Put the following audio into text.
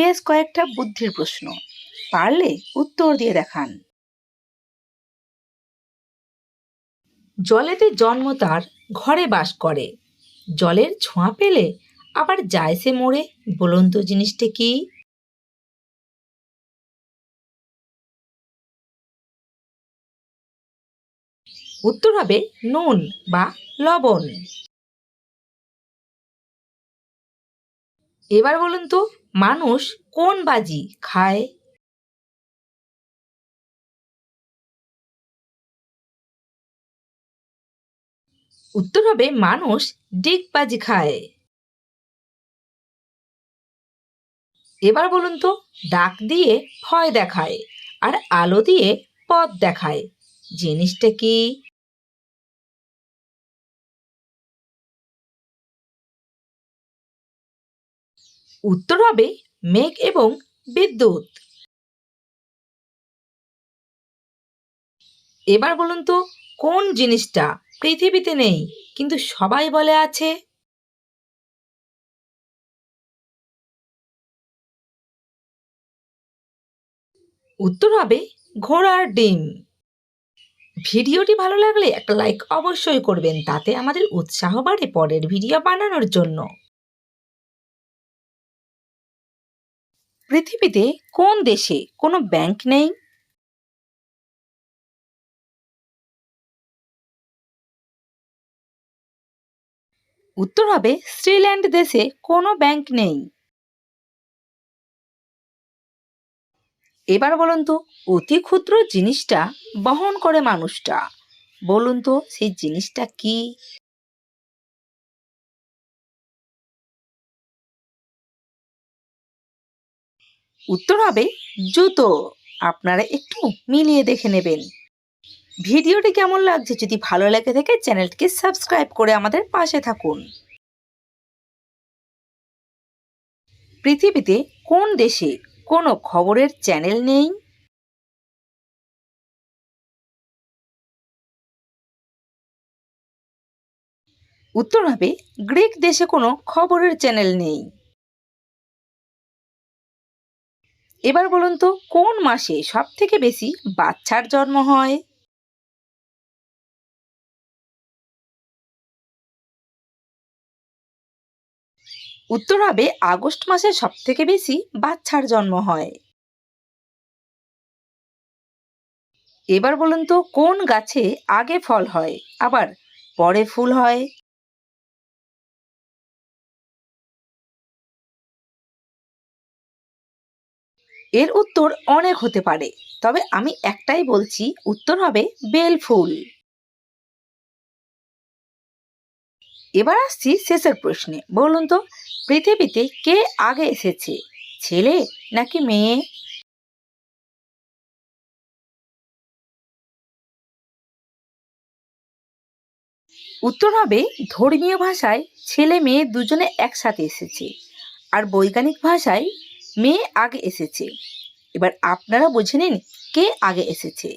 বেশ কয়েকটা বুদ্ধির প্রশ্ন। পারলে উত্তর দিয়ে দেখান। জলেতে জন্ম তার, ঘরে বাস করে। জলের ছোঁয়া পেলে আবার যায় সে মরে বলুন তো জিনিসটা কি? উত্তর হবে নুন বা লবণ। এবার বলুন তো, মানুষ কোন বাজি খায়? উত্তর হবে, মানুষ ডিগবাজি খায়। এবার বলুন তো, ডাক দিয়ে ভয় দেখায় আর আলো দিয়ে পথ দেখায়। জিনিসটা কি? উত্তর হবে মেঘ এবং বিদ্যুৎ। এবার বলুন তো, কোন জিনিসটা পৃথিবীতে নেই, কিন্তু সবাই বলে আছে? উত্তর হবে ঘোড়ার ডিম। ভিডিওটি ভালো লাগলে একটা লাইক অবশ্যই করবেন, তাতে আমাদের উৎসাহ বাড়ে পরের ভিডিও বানানোর জন্য। পৃথিবীতে কোন দেশে কোনো ব্যাংক নেই? উত্তর হবে শ্রীল্যান্ড দেশে কোনো ব্যাংক নেই। এবার বলুন তো, অতি ক্ষুদ্র জিনিসটা বহন করে মানুষটা। বলুন তো, সেই জিনিসটা কি? উত্তর হবে জুতো। আপনারা একটু মিলিয়ে দেখে নেবেন। ভিডিওটি কেমন লাগছে যদি ভালো লাগে থাকে চ্যানেলটিকে সাবস্ক্রাইব করে আমাদের পাশে থাকুন। পৃথিবীতে কোন দেশে কোনো খবরের চ্যানেল নেই? উত্তর হবে, গ্রিক দেশে কোনো খবরের চ্যানেল নেই। এবার বলুন তো, কোন মাসে সব থেকে বেশি বাচ্চার জন্ম হয়? উত্তর হবে আগস্ট মাসে সব থেকে বেশি বাচ্চার জন্ম হয়। এবার বলুন তো, কোন গাছে আগে ফল হয়? আবার পরে ফুল হয়? এর উত্তর অনেক হতে পারে। তবে আমি একটাই বলছি, উত্তর হবে বেল ফুল এবার আসছি শেষের প্রশ্নে। বলুন তো, পৃথিবীতে কে আগে এসেছে? ছেলে নাকি মেয়ে? উত্তর হবে ধর্মীয় ভাষায় ছেলে মেয়ে দুজনে একসাথে এসেছে। আর বৈজ্ঞানিক ভাষায় মেয়ে আগে এসেছে। এবার আপনারা বুঝে নিন কে আগে এসেছে।